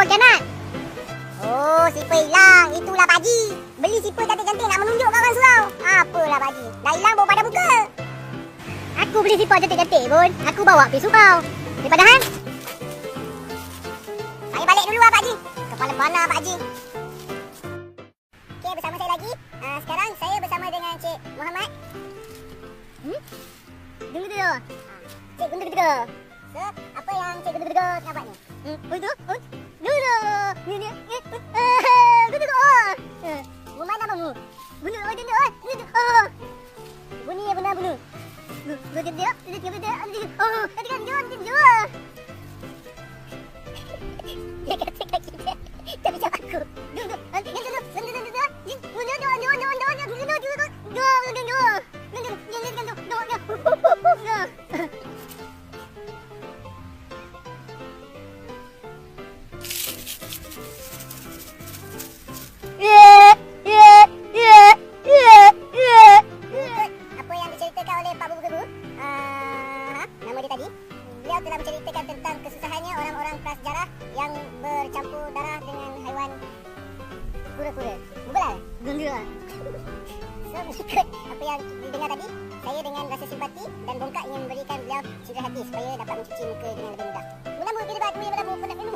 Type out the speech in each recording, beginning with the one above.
Lepas kianat. Oh, slipper hilang. Itulah Pak Haji. Beli slipper cantik-cantik nak menunjuk kat orang surau. Apalah Pak Haji. Dah hilang bawa pada buka. Aku beli slipper cantik-cantik pun. Aku bawa pergi surau. Daripada Han. Saya balik dulu lah Pak Haji. Kepala mana Pak Haji? Okey, bersama saya lagi. Uh, sekarang saya bersama dengan Cik Muhammad. Hmm? Tunggu dulu. Cik Guntur Guntur. So, apa yang Cik Guntur Guntur nak buat ni? Hmm, Guntur? Guntur? Dulu Ni ni Eh Oh, Gua main apa gua Bulu Gua jendek Gua jendek Gua ni yang benar bulu Gua jendek Gua jendek Gua jendek Gua jendek Gua jendek Gua jendek Gua jendek Gua jendek Gua kura-kura. Betul? Gundul. So, mengikut apa yang didengar tadi, saya dengan rasa simpati dan bongkak ingin memberikan beliau cedera hati supaya dapat mencuci muka dengan lebih mudah. Mula-mula kita buat mula-mula mula minum.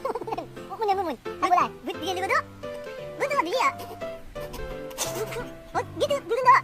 Mumun ya mumun. Betul. Betul dia duduk. Betul dia ya. Oh, gitu, dulu tak? Betul.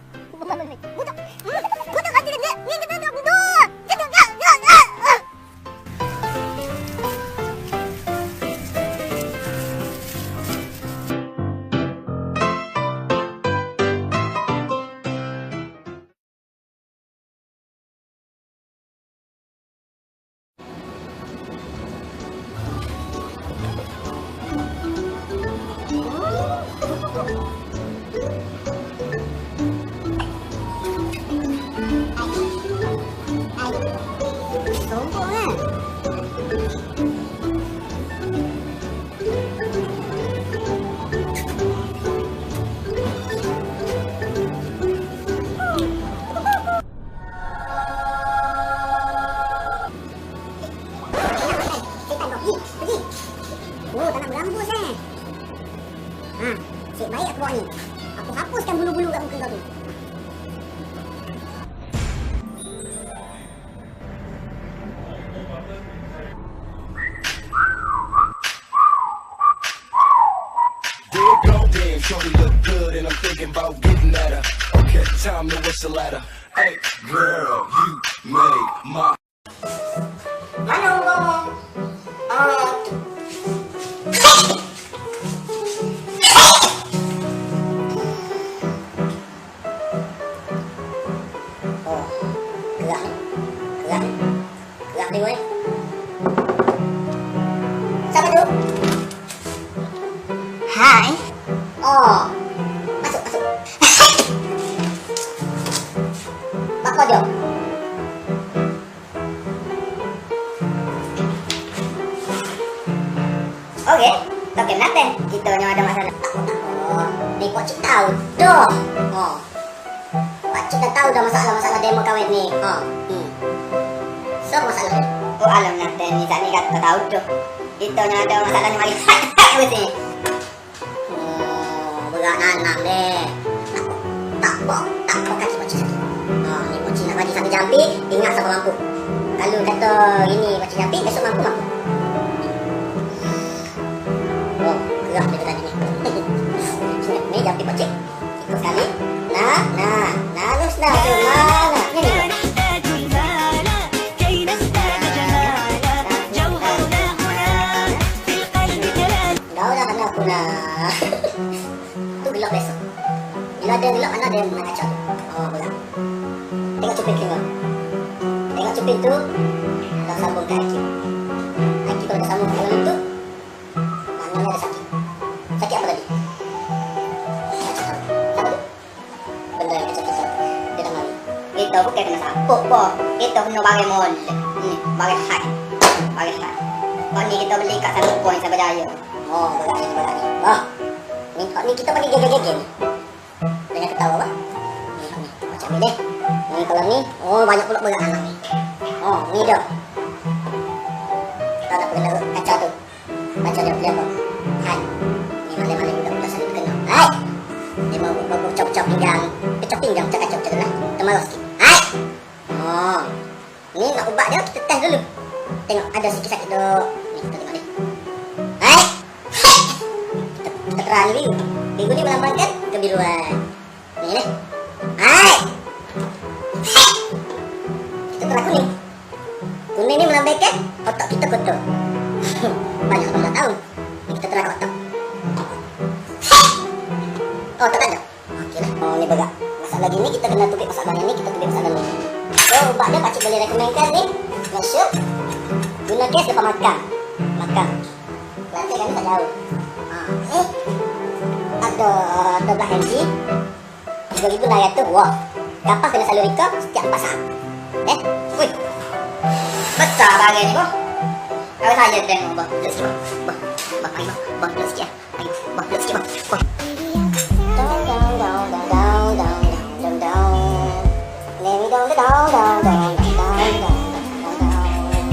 Aku hapuskan bulu-bulu kat muka kau tu. Look good, and I'm thinking about getting at. Okay, time to whistle at her. Hey, girl, you made my ni ni Pak Cik tahu dah. Oh. Pak Cik dah tahu dah masalah-masalah demo kahwin ni. Ha. Hmm. So, masalah dia? Oh, alam nanti ni tak ni kata tahu dah. Kita ni ada masalah ni mari. Hai, ni. Oh, berat anak deh. Tak tak tak tak kaki Pak Cik sakit. Ha, ni Pak Cik nak bagi satu jampi, ingat siapa mampu. Kalau kata ini Pak Cik jampi, besok mampu mampu. dia mengenai cat oh, ah, apa tengok cepet kena, tengok cepet tu Dah sambung ke Haji Haji kalau dah sambung ke dalam tu maknanya ada sakit. Sakit apa tadi? Benda yang kecil kecil dia dah malu kita pun kena sapuk po kita kena bagai mon. Hmm, ni bagai hai bagai hai kalau ni kita beli kat satu point sampai jaya. Oh berani berani Oh, ni. Kita pun ni geger-geger ni. Dengan ketawa lah Ni, ni. ni deh. Ni kalau ni, oh banyak pula berat anak ni. Oh, ni dia. Tak nak kena kaca tu. Baca dia dia apa? Hai. Ni mana-mana juga budak selalu kena. Hai. Dia mau mau cop-cop pinggang. Kecop pinggang cakap-cop macam tu lah. Termalu sikit. Hai. Oh. Ni nak ubat dia kita test dulu. Tengok ada sikit sakit tu. Ni kita tengok ni. Hai. Kita, kita terang dulu. Minggu ni melambangkan kebiruan. Ni ni. Hai. Terang kuning. Kuning ni melambangkan otak kita kotor. Banyak orang tak tahu. Ni kita terang otak. Oh, tak ada. Okey lah. Oh, ni berat. Masalah gini kita kena tubik masalah ni, kita tubik masalah ni. So, ubat dia pakcik boleh rekomenkan ni. Make sure guna gas lepas makan. Makan. Lantai kan tak jauh. Ha, eh. Ada 12 mg. 3,600 wah. Kapas kena selalu setiap pasang. 네? 우이 빡싸다게 아니고 여기 다 이제 되는 거 르스키 뭐, 뭐, 아니 뭐, 뭐 르스키야 아니 뭐 르스키 뭐, 뭐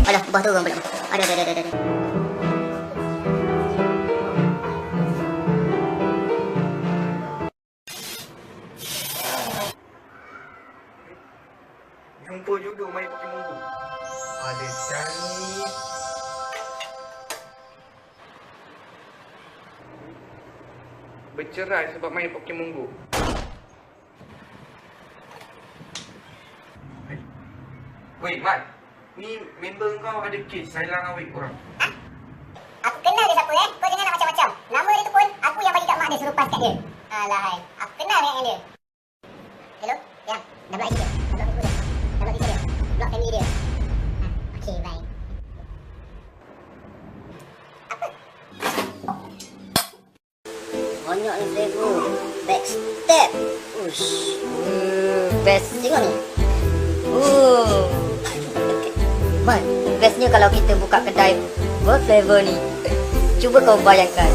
Aduh, belum, belum. Aduh, aduh, aduh, aduh. Go. Ada canggih. Bercerai sebab main Pokemon Go. Wait, Mat. Ni member kau ada kes hilang awet korang. Aku kenal dia siapa eh. Kau jangan nak macam-macam. Nama dia tu pun aku yang bagi kat mak dia suruh pass kat dia. Alahai. Aku kenal dengan dia. Flavor. Backstep. Ush. Hmm, best. Tengok ni. Man, bestnya kalau kita buka kedai berflavor ni. Cuba kau bayangkan.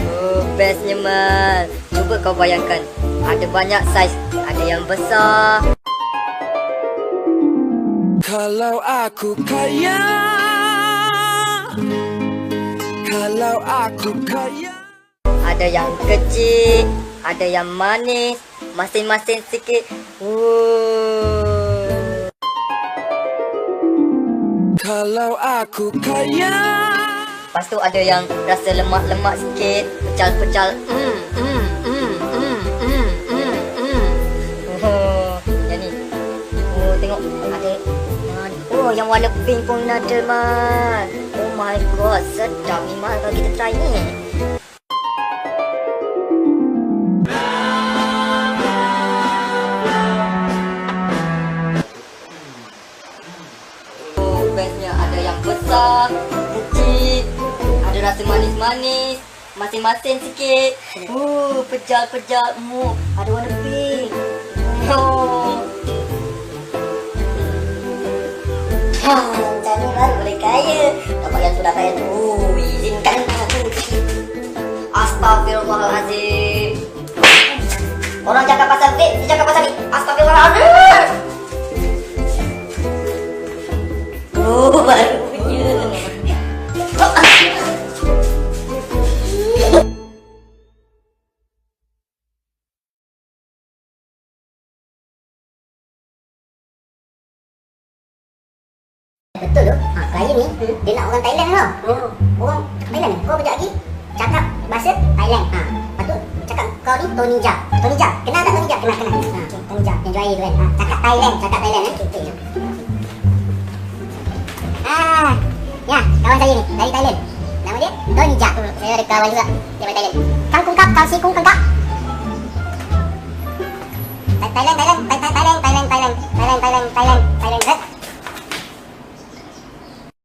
Oh, bestnya man. Cuba kau bayangkan. Ada banyak saiz. Ada yang besar. Kalau aku kaya Kalau aku kaya Ada yang kecil. Ada yang manis. Masing-masing sikit. Uh. Kalau aku kaya Lepas tu ada yang rasa lemak-lemak sikit, pecal-pecal. Hmm, hmm, hmm, hmm, hmm, hmm, hmm. Oh, yang ni. Oh, tengok ada. Oh, yang warna pink pun ada, Man. Oh my god, sedap ni. Kalau kita try ni. Oh, bestnya ada yang besar, kecil, ada rasa manis-manis, masing-masing sikit. Oh, pejal-pejal, mu, ada warna pink. Oh. Macam ni baru boleh kaya. Yang sudah kaya tu. Izinkan aku. Astagfirullahaladzim. Orang cakap pasal vape, Betul tu. Ha, klien ni, dia nak orang Thailand tau. Oh. Orang Thailand. Kau kejap lagi cakap bahasa Thailand. Ha. Lepas tu cakap kau ni Tony Jaa. Tony Jaa. Kenal tak Tony Jaa? Kenal, kenal. Ha, okay. Tony Jaa. Yang jual air tu kan. Ha. Cakap Thailand. Cakap Thailand. Eh. Okay. Ah, ya, kawan saya ni dari Thailand. Nama dia Tony Jaa. Saya ada kawan juga dari Thailand. Kang Kung Kap, Kang Si Kung Kang Kap. Thailand, Thailand, Thailand, Thailand, Thailand, Thailand, Thailand, Thailand, Thailand,